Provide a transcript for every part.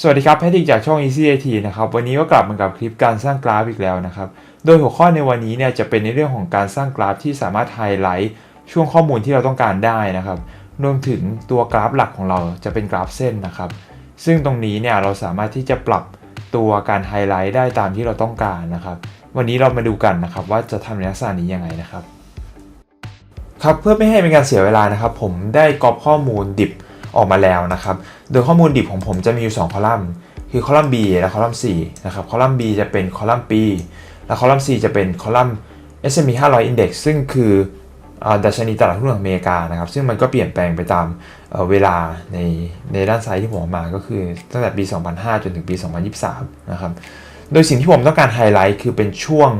สวัสดีครับแพทริกจากช่อง Easy IT นะครับวันนี้ก็กลับมากับคลิปการสร้างกราฟอีกแล้วนะครับโดยหัวข้อในวันนี้เนี่ยจะเป็นในเรื่องของการสร้างกราฟที่สามารถไฮไลท์ช่วงข้อมูลที่เราต้องการได้นะครับรวมถึงตัวกราฟหลักของเราจะเป็นกราฟเส้นนะครับ ซึ่งตรงนี้เนี่ยเราสามารถที่จะปรับตัวการไฮไลท์ได้ตามที่เราต้องการนะครับ วันนี้เรามาดูกันนะครับว่าจะทำในลักษณะนี้ยังไงนะครับครับเพื่อไม่ให้เป็นการเสียเวลานะครับ ผมได้กรอบข้อมูลดิบ ออกมาแล้วนะครับ โดยข้อมูลดิบของผมจะมีอยู่ 2 คอลัมน์ คือคอลัมน์ B และคอลัมน์ C นะครับ คอลัมน์ B จะเป็นคอลัมน์ P และคอลัมน์ C จะเป็นคอลัมน์ S&P 500 Index ซึ่งคืออดัชนีตลาดหุ้นของอเมริกานะครับ ซึ่งมันก็เปลี่ยนแปลงไปตามเอ่อเวลาในในด้านซ้ายที่ผมมาก็คือตั้งแต่ปี 2005 จนถึงปี 2023 นะครับ โดยสิ่งที่ผมต้องการไฮไลท์คือเป็นช่วง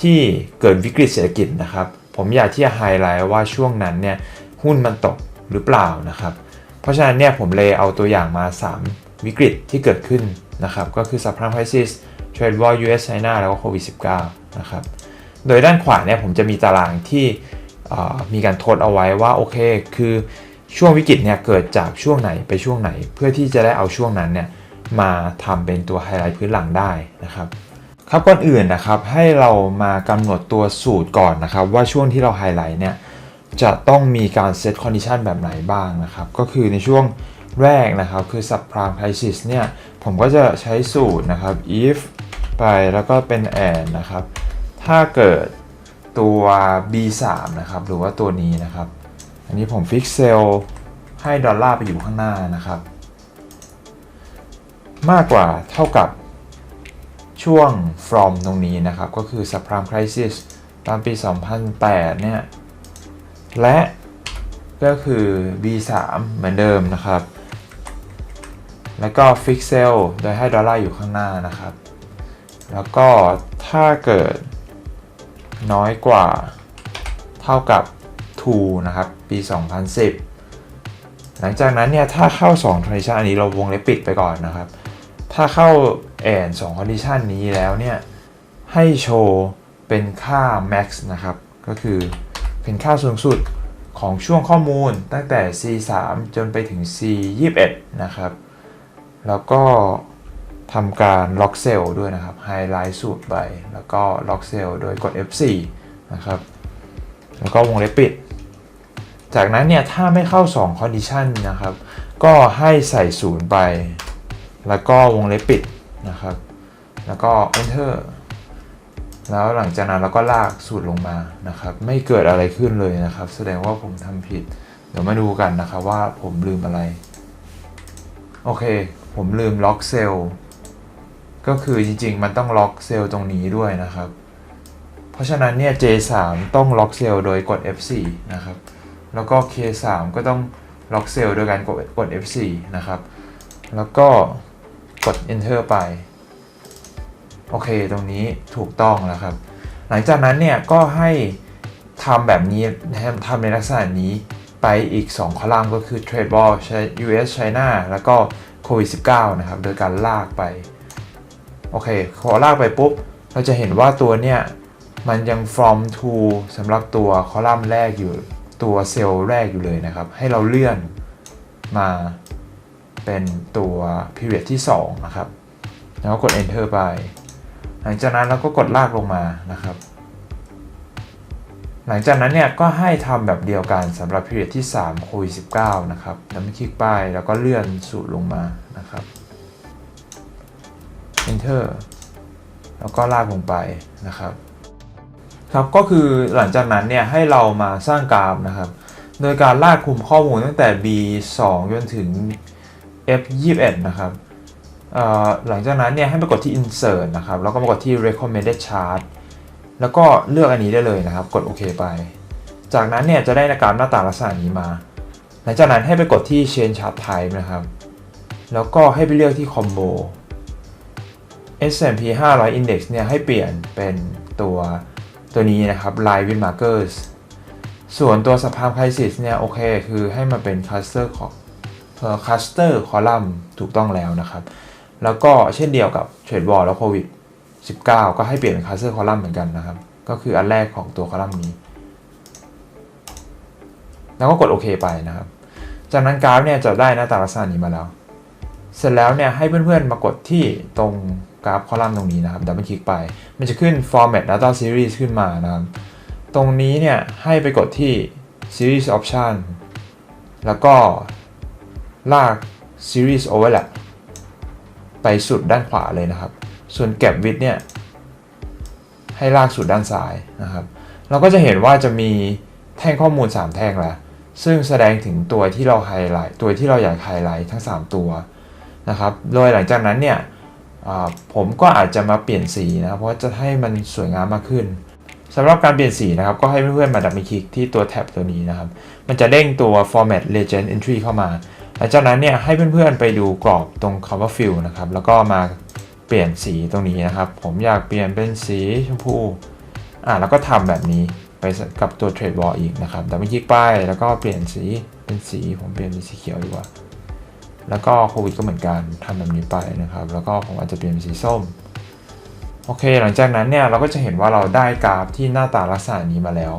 ที่เกิดวิกฤตเศรษฐกิจนะครับ ผมอยากที่จะไฮไลท์ว่าช่วงนั้นเนี่ยหุ้นมันตกหรือเปล่านะครับ เพราะฉะนั้นเนี่ยผมเลยเอาตัวอย่างมา 3 วิกฤตที่เกิดขึ้นนะครับก็คือ subprime crisis trade war US China แล้วก็โควิด -19 นะครับโดยด้านขวาเนี่ยผมจะมีตารางที่มีการทดเอาไว้ว่าโอเค คือช่วงวิกฤตเนี่ยเกิดจากช่วงไหนไปช่วงไหน เพื่อที่จะได้เอาช่วงนั้นเนี่ยมาทำเป็นตัวไฮไลท์พื้นหลังได้นะครับครับก่อนอื่นนะครับให้เรามากำหนดตัวสูตรก่อนนะครับว่าช่วงที่เราไฮไลท์เนี่ย จะต้องมีการเซตคอนดิชันแบบไหนบ้างนะครับ ก็คือในช่วงแรกนะครับ คือ subprime crisis เนี่ย ผมก็จะใช้สูตรนะครับ if ไปแล้วก็เป็น and นะครับ ถ้าเกิดตัว B3 นะครับ หรือว่าตัวนี้นะครับ อันนี้ผมฟิกเซลให้ดอลลาร์ไปอยู่ข้างหน้านะครับ มากกว่าเท่ากับช่วง from ตรงนี้นะครับ ก็คือ subprime crisis ตอนปี 2008 เนี่ย และก็คือ B3 เหมือนเดิมนะครับ แล้วก็ fix sell โดยให้ดอลลาร์อยู่ข้างหน้านะครับ แล้วก็ถ้าเกิดน้อยกว่าเท่ากับ2นะครับ ปี 2010 หลังจากนั้นเนี่ยถ้าเข้า2 condition อันนี้เราวงเล็บปิดไปก่อนนะครับ ถ้าเข้าแอน2 condition นี้แล้วเนี่ย ให้โชว์เป็นค่า max นะครับ ก็คือ เป็นค่าสูงสุดของช่วงข้อมูลตั้งแต่ C3 จนไปถึง C21 นะครับ แล้วก็ทำการล็อกเซลล์ด้วยนะครับไฮไลท์สูตรไปแล้วก็ล็อกเซลล์โดยกด F4 นะครับ แล้วก็วงเล็บปิด จากนั้นเนี่ยถ้าไม่เข้า 2 condition นะครับ ก็ให้ใส่ศูนย์ไป แล้วก็วงเล็บปิดนะครับ แล้วก็ enter แล้วหลังจากนั้นเราก็ลากสูตรลงมานะครับ ไม่เกิดอะไรขึ้นเลยนะครับ แสดงว่าผมทำผิด เดี๋ยวมาดูกันนะครับว่าผมลืมอะไร โอเค ผมลืมล็อกเซลล์ก็คือจริงๆ มันต้องล็อกเซลล์ตรงนี้ด้วยนะครับ เพราะฉะนั้นเนี่ย J3 ต้องล็อกเซลล์โดยกด F4 นะครับ แล้วก็ K3 ก็ต้องล็อกเซลล์โดยการกดกด F4 นะครับ แล้วก็กด Enter ไป โอเคตรงนี้ถูกต้องแล้วครับ หลังจากนั้นเนี่ยก็ให้ทำแบบนี้ทำในลักษณะนี้ไปอีก 2 คอลัมน์ก็คือ Trade War US China แล้วก็โควิด -19 นะครับ โดยการลากไป โอเคพอลากไปปุ๊บ เราจะเห็นว่าตัวเนี่ย มันยัง from to สำหรับตัวคอลัมน์แรกอยู่ตัวเซลล์แรกอยู่เลยนะครับ ให้เราเลื่อนมาเป็นตัว period ที่ 2 นะครับ แล้วก็กด enter ไป หลังจากนั้นเราก็กดลากลงมานะครับ หลังจากนั้นเนี่ยก็ให้ทำแบบเดียวกันสำหรับ period ที่3โควิด19นะครับแล้วไม่คลิกไปแล้วก็เลื่อนสูตรลงมานะครับ enter แล้วก็ลากลงไปนะครับ ครับก็คือหลังจากนั้นเนี่ยให้เรามาสร้างกราฟนะครับ โดยการลากคุมข้อมูลตั้งแต่ B2 จนถึง F21 นะครับ หลังจากนั้นเนี่ยให้ไปกดที่ insert นะครับแล้วก็มากดที่ recommended chart แล้วก็เลือกอันนี้ได้เลยนะครับ กดโอเคไป จากนั้นเนี่ยจะได้กราฟหน้าตาลักษณะนี้มา หลังจากนั้นให้ไปกดที่ change chart type นะครับ แล้วก็ให้ไปเลือกที่ combo S&P 500 Index เนี่ยให้เปลี่ยนเป็นตัวตัวนี้นะครับ Line with Markers ส่วนตัว Subprime Crisis เนี่ยโอเค คือให้มันเป็น Cluster ของ Cluster Column ถูกต้องแล้วนะครับ แล้วก็เช่นเดียวกับ Trade War แล้วโควิด 19 ก็ให้เปลี่ยนเป็น Cluster Column เหมือนกันนะครับ ก็คืออันแรกของตัวคอลัมน์นี้ แล้วก็กดโอเคไปนะครับ จากนั้นกราฟเนี่ยจะได้หน้าตาลักษณะนี้มาแล้ว เสร็จแล้วเนี่ยให้เพื่อนๆมากดที่ตรงกราฟคอลัมน์ตรงนี้นะครับดับเบิลคลิกไป มันจะขึ้น format data series ขึ้นมานะครับ ตรงนี้เนี่ยให้ไปกดที่ series option แล้วก็ลาก series overlap ไปสุดด้านขวาเลยนะครับ ส่วน gap width เนี่ยให้ลากสุดด้านซ้ายนะครับ เราก็จะเห็นว่าจะมีแท่งข้อมูล 3 แท่งแล้วซึ่งแสดงถึงตัวที่เราไฮไลท์ตัวที่เราอยากไฮไลท์ทั้ง 3 ตัวนะครับ โดยหลังจากนั้นเนี่ยผมก็อาจจะมาเปลี่ยนสีนะครับ เพราะจะให้มันสวยงามมากขึ้นสำหรับการเปลี่ยนสีนะครับ ก็ให้เพื่อนๆมาดับเบิลคลิกที่ตัวแท็บตัวนี้นะครับ มันจะเด้งตัว format legend entry เข้ามา หลังจากนั้นเนี่ยให้เพื่อนๆไปดูกรอบตรง cover fill นะครับ แล้วก็มาเปลี่ยนสีตรงนี้นะครับ ผมอยากเปลี่ยนเป็นสีชมพูอ่าแล้วก็ทำแบบนี้ไปกับตัว trade wall อีกนะครับดับเบิลคลิกไปแล้วก็เปลี่ยนสีเป็นสี ผมเปลี่ยนเป็นสีเขียวดีกว่า แล้วก็โควิดก็เหมือนกันทำแบบนี้ไปนะครับ แล้วก็ผมอาจจะเปลี่ยนเป็นสีส้มโอเค หลังจากนั้นเนี่ยเราก็จะเห็นว่าเราได้กราฟที่หน้าตาลักษณะนี้มาแล้ว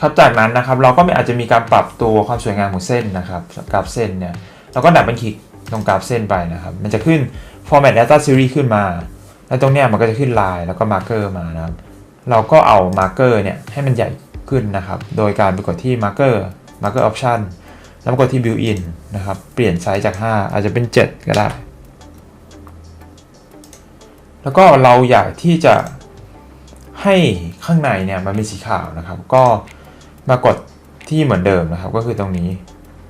ครับจากนั้นนะครับเราก็อาจจะมีการปรับตัวความสวยงามของเส้นนะครับกราฟเส้นเนี่ยเราก็ดับเบิลคลิกตรงกราฟเส้นไปนะครับ มันจะขึ้น format data series ขึ้นมา แล้วตรงเนี้ยมันก็จะขึ้นลายแล้วก็มาร์เกอร์มานะครับ เราก็เอามาร์เกอร์เนี่ยให้มันใหญ่ขึ้นนะครับ โดยการไปกดที่มาร์เกอร์มาร์เกอร์ออปชันแล้วกดที่ build in นะครับ เปลี่ยนไซส์จาก 5 อาจจะเป็น 7 ก็ได้ แล้วก็เราอยากที่จะให้ข้างในเนี่ยมันเป็นสีขาวนะครับ ก็ มากดที่เหมือนเดิมนะครับ ก็คือตรงนี้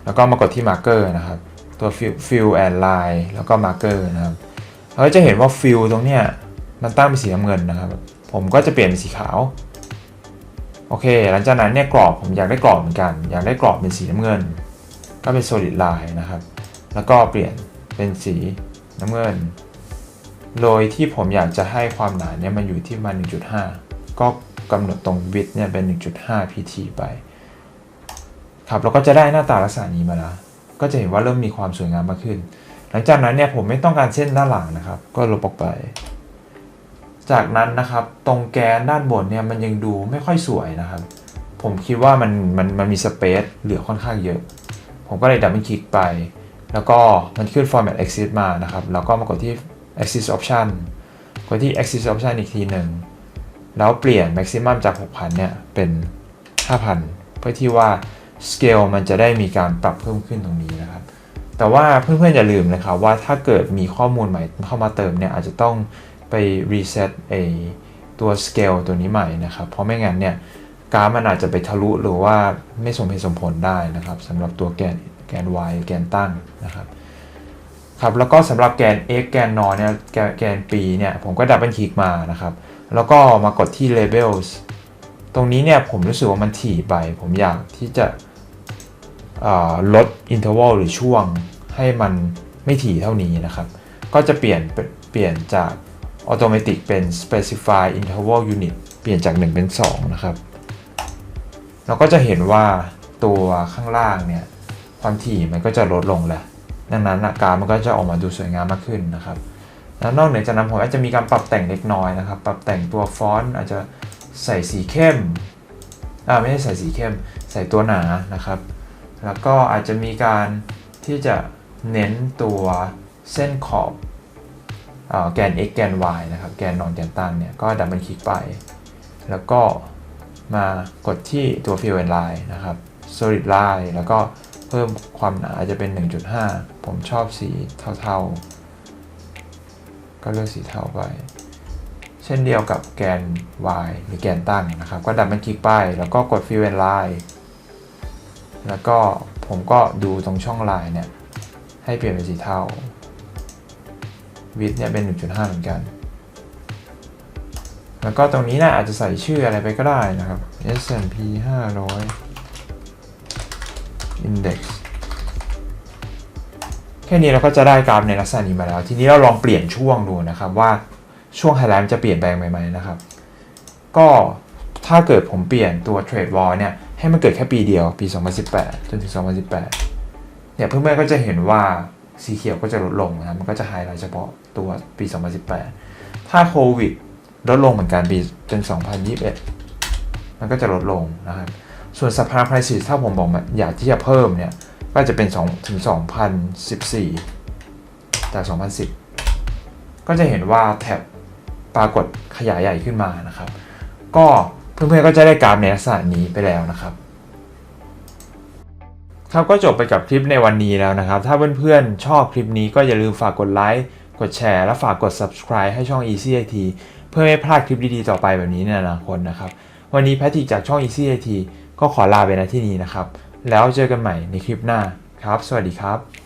แล้วก็มากดที่ marker นะครับ ตัว fill and line แล้วก็ marker นะครับเราก็จะเห็นว่า fill ตรงเนี้ยมันตั้งเป็นสีน้ำเงินนะครับ ผมก็จะเปลี่ยนเป็นสีขาว โอเค หลังจากนั้นเนี่ยกรอบผมอยากได้กรอบเหมือนกัน อยากได้กรอบเป็นสีน้ำเงิน ก็เป็น solid line นะครับ แล้วก็เปลี่ยนเป็นสีน้ำเงิน โดยที่ผมอยากจะให้ความหนาเนี่ยมันอยู่ที่ประมาณ1.5 ก็ กำหนดตรง width เนี่ยเป็น 1.5 pt ไป ครับเราก็จะได้หน้าตาลักษณะนี้มาแล้ว ก็จะเห็นว่าเริ่มมีความสวยงามมากขึ้น หลังจากนั้นเนี่ยผมไม่ต้องการเส้นด้านหลังนะครับ ก็ลบออกไป จากนั้นนะครับตรงแกนด้านบนเนี่ยมันยังดูไม่ค่อยสวยนะครับ ผมคิดว่ามันมันมันมีสเปซเหลือค่อนข้างเยอะ ผมก็เลยดับเบิลคลิกไป แล้วก็มันขึ้น format exit มานะครับ แล้วก็มากดที่ axis option กดที่ axis option อีกทีหนึ่ง แล้วเปลี่ยน maximum จาก 6,000 เนี่ย เป็น 5,000 เพื่อที่ว่า scale มันจะได้มีการปรับเพิ่มขึ้นตรงนี้นะครับ แต่ว่าเพื่อนๆอย่าลืมนะครับว่าถ้าเกิดมีข้อมูลใหม่เข้ามาเติมเนี่ย อาจจะต้องไป reset ไอตัว scale ตัวนี้ใหม่นะครับ เพราะไม่งั้นเนี่ยกราฟมันอาจจะไปทะลุหรือว่าไม่สมเหตุสมผลได้นะครับสำหรับตัวแกนแกน y แกนตั้งนะครับ ครับแล้วก็สำหรับแกน x แกน n เนี่ยแกนแกน p เนี่ยผมก็ดับเบิลคลิกมานะครับ แล้วก็มากดที่ labels ตรงนี้เนี่ยผมรู้สึกว่ามันถี่ไป ผมอยากที่จะลด interval หรือช่วงให้มันไม่ถี่เท่านี้นะครับ ก็จะเปลี่ยนเปลี่ยนจาก automatic เป็น specify interval unit เปลี่ยนจาก 1 เป็น 2 นะครับ เราก็จะเห็นว่าตัวข้างล่างเนี่ยความถี่มันก็จะลดลงแหละ ดังนั้นการมันก็จะออกมาดูสวยงามมากขึ้นนะครับแล้วนอกเหนือจากนั้นผมอาจจะมีการปรับแต่งเล็กน้อยนะครับ ปรับแต่งตัวฟอนต์อาจจะใส่สีเข้มอ่าไม่ใช่ใส่สีเข้ม ใส่ตัวหนานะครับ แล้วก็อาจจะมีการที่จะเน้นตัวเส้นขอบอาแกน x แกน y นะครับ แกนนอนแกนตั้งเนี่ย ก็ดับเบิลคลิกไป แล้วก็มากดที่ตัว fill and line นะครับ solid line แล้วก็ เพิ่มความหนาอาจจะเป็น 1.5 ผมชอบสีเทาๆ ก็เลือกสีเทาไป เช่นเดียวกับแกน y หรือแกนตั้งนะครับ ก็ดับเบิลคลิกไป แล้วก็กด fill and line แล้วก็ผมก็ดูตรงช่องลายเนี่ย ให้เปลี่ยนเป็นสีเทา width เนี่ยเป็น 1.5 เหมือนกัน แล้วก็ตรงนี้นะอาจจะใส่ชื่ออะไรไปก็ได้นะครับ S&P 500 Index แค่นี้เราก็จะได้กราฟในลักษณะนี้มาแล้ว ทีนี้เราลองเปลี่ยนช่วงดูนะครับว่าช่วงไฮไลท์จะเปลี่ยนแปลงไปไหมนะครับ ก็ถ้าเกิดผมเปลี่ยนตัว Trade War เนี่ยให้มันเกิดแค่ปีเดียวปี 2018 จนถึง 2018 เนี่ยเพื่อนๆก็จะเห็นว่าสีเขียวก็จะลดลงนะครับมันก็จะไฮไลท์เฉพาะตัวปี 2018 ถ้าโควิดลดลงเหมือนกันปีจน 2021 มันก็จะลดลงนะครับ ส่วนสภาพไพรซิสถ้าผมบอกมาอยากที่จะเพิ่มเนี่ย ก็จะเป็น2ถึง2014 จาก 2010 ก็จะเห็นว่าแท็บปรากฏขยายใหญ่ขึ้นมานะครับ ก็เพื่อนๆก็จะได้กราฟในลักษณะนี้ไปแล้วนะครับ ครับก็จบไปกับคลิปในวันนี้แล้วนะครับ ถ้าเพื่อนๆชอบคลิปนี้ก็อย่าลืมฝากกดไลค์กดแชร์และฝากกด subscribe ให้ช่อง Easy IT เพื่อไม่พลาดคลิปดีๆต่อไปแบบนี้ในอนาคตนะครับ วันนี้แพทริกจากช่อง Easy IT ก็ขอลาไปณที่นี้นะครับ แล้วเจอกันใหม่ในคลิปหน้าครับ สวัสดีครับ